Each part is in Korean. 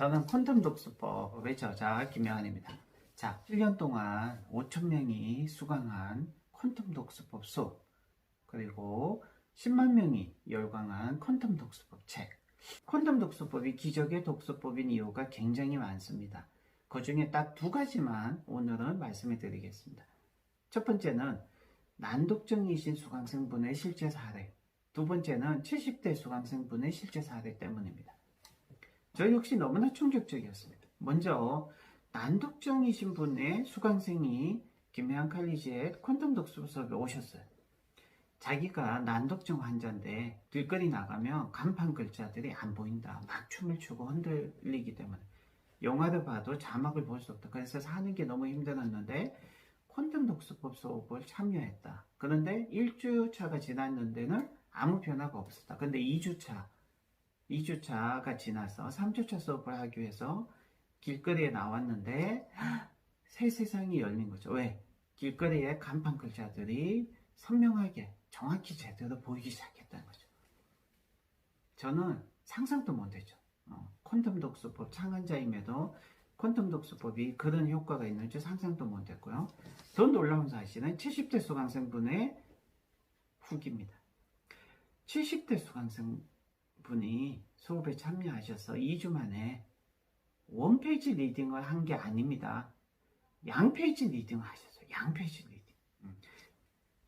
저는 콘돔 독서법의 저자 김영환입니다. 자, 1년 동안 5천명이 수강한 콘돔 독서법 수업, 그리고 10만 명이 열광한 콘돔 독서법 책. 콘돔 독서법이 기적의 독서법인 이유가 굉장히 많습니다. 그 중에 딱 두 가지만 오늘은 말씀해 드리겠습니다. 첫 번째는 난독증이신 수강생분의 실제 사례. 두 번째는 70대 수강생분의 실제 사례 때문입니다. 저 역시 너무나 충격적이었습니다. 먼저 난독증이신 분의 수강생이 김해안 칼리지에 콘돔 독서 수업에 오셨어요. 자기가 난독증 환자인데 길거리 나가면 간판 글자들이 안 보인다. 막 춤을 추고 흔들리기 때문에 영화를 봐도 자막을 볼 수 없다. 그래서 사는 게 너무 힘들었는데 콘돔 독서법 수업을 참여했다. 그런데 1주차가 지났는데는 아무 변화가 없었다. 근데 2주차, 2주차가 지나서 3주차 수업을 하기 위해서 길거리에 나왔는데 새 세상이 열린 거죠. 왜? 길거리에 간판 글자들이 선명하게 정확히 제대로 보이기 시작했다는 거죠. 저는 상상도 못했죠. 어, 콘돔 독서법 창안자임에도 콘돔 독서법이 그런 효과가 있는 줄 상상도 못했고요. 더 놀라운 사실은 70대 수강생분의 후기입니다. 70대 수강생 분이 수업에 참여하셔서 2주 만에 원페이지 리딩을 한 게 아닙니다. 양페이지 리딩을 하셨어요. 양페이지 리딩. 음.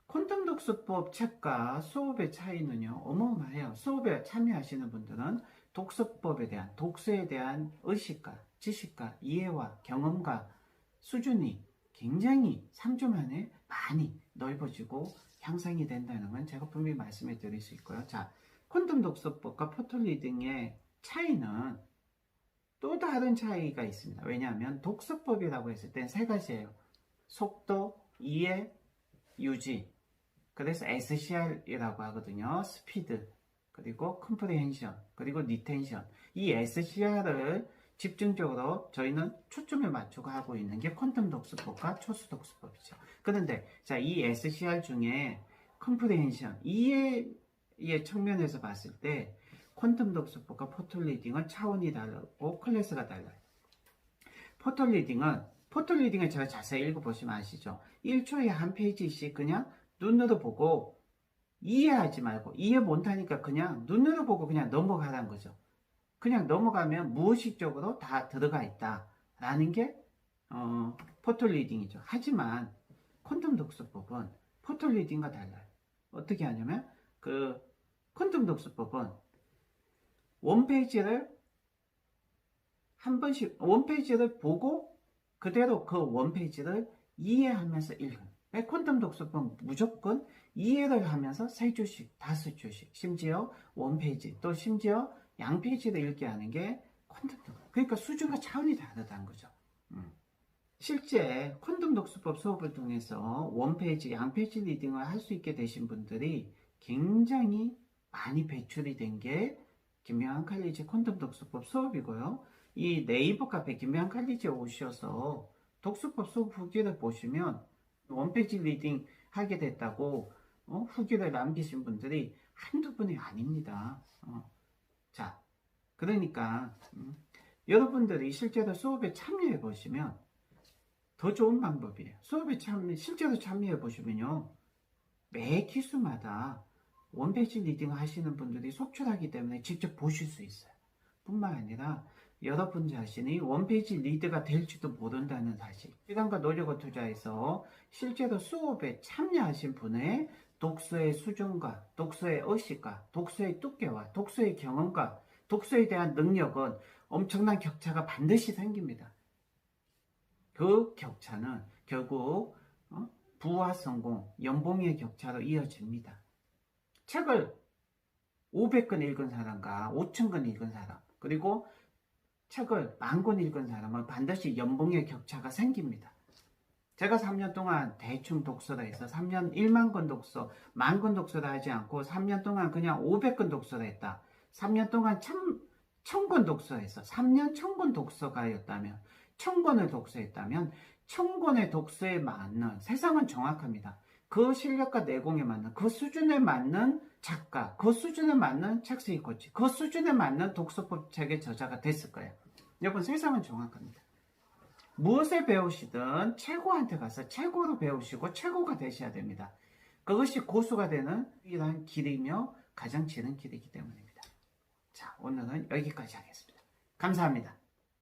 콘돔 독서법 책과 수업의 차이는요, 어마어마해요. 수업에 참여하시는 분들은 독서법에 대한, 독서에 대한 의식과 지식과 이해와 경험과 수준이 굉장히 3주 만에 많이 넓어지고 향상이 된다는 건 제가 분명히 말씀해 드릴 수 있고요. 자, 콘돔 독서법과 포털리딩의 차이는 또 다른 차이가 있습니다. 왜냐하면 독서법이라고 했을 땐 세 가지예요. 속도, 이해, 유지. 그래서 SCR이라고 하거든요. 스피드, 그리고 컴프레hen션, 그리고 리텐션. 이 SCR을 집중적으로 저희는 초점을 맞추고 하고 있는 게 퀀텀 독서법과 초수 독서법이죠. 그런데 자, 이 SCR 중에 컴프레hen션, 이해 의 측면에서 봤을 때 퀀텀 독서법과 포털 리딩은 차원이 다르고 클래스가 달라요. 포털 리딩은 포털 리딩을 제가 자세히 읽어보시면 아시죠? 1초에 한 페이지씩 그냥 눈으로 보고 이해하지 말고 이해 못하니까 그냥 눈으로 보고 그냥 넘어가라는 거죠. 그냥 넘어가면 무의식적으로 다 들어가 있다 라는 게 어, 포털 리딩이죠. 하지만 콘돔 독서법은 포털 리딩과 달라요. 어떻게 하냐면 그 콘돔 독서법은 원페이지를 한 번씩 원페이지를 보고 그대로 그 원페이지를 이해하면서 읽은 콘돔 독서법 무조건 이해를 하면서 세 주씩, 다섯 주씩, 심지어 원페이지, 또 심지어 양페이지를 읽게 하는 게 콘돔 독서. 그러니까 수준과 차원이 다르다는 거죠. 음. 실제 콘돔 독서법 수업을 통해서 원페이지, 양페이지 리딩을 할 수 있게 되신 분들이 굉장히 많이 배출이 된 게 김명한 칼리지 콘돔 독서법 수업이고요. 이 네이버 카페 김명한 칼리지에 오셔서 독서법 수업 후기를 보시면 원페이지 리딩 하게 됐다고 어? 후기를 남기신 분들이 한두 분이 아닙니다. 어. 자, 그러니까 음, 여러분들이 실제로 수업에 참여해 보시면 더 좋은 방법이에요. 수업에 참여, 실제로 참여해 보시면요. 매 기수마다 원페이지 리딩 하시는 분들이 속출하기 때문에 직접 보실 수 있어요. 뿐만 아니라 여러분 자신이 원페이지 리드가 될지도 모른다는 사실. 시간과 노력을 투자해서 실제로 수업에 참여하신 분의 독서의 수준과 독서의 의식과 독서의 두께와 독서의 경험과 독서에 대한 능력은 엄청난 격차가 반드시 생깁니다. 그 격차는 결국 어? 부와 성공, 연봉의 격차로 이어집니다. 책을 500권 읽은 사람과 5,000권 읽은 사람, 그리고 책을 만 권 읽은 사람은 반드시 연봉의 격차가 생깁니다. 제가 3년 동안 대충 독서를 해서 3년 1만 권 독서, 만 권 독서를 하지 않고 3년 동안 그냥 500권 독서를 했다. 3년 동안 천, 천권 독서했어. 3년 천권 독서가였다면, 천권을 독서했다면, 천권의 독서에 맞는, 세상은 정확합니다. 그 실력과 내공에 맞는, 그 수준에 맞는 작가, 그 수준에 맞는 책 수익 코치, 그 수준에 맞는 독서법 책의 저자가 됐을 거예요. 여러분 세상은 정확합니다. 무엇을 배우시든 최고한테 가서 최고로 배우시고 최고가 되셔야 됩니다. 그것이 고수가 되는 유일한 길이며 가장 지는 길이기 때문입니다. 자, 오늘은 여기까지 하겠습니다. 감사합니다.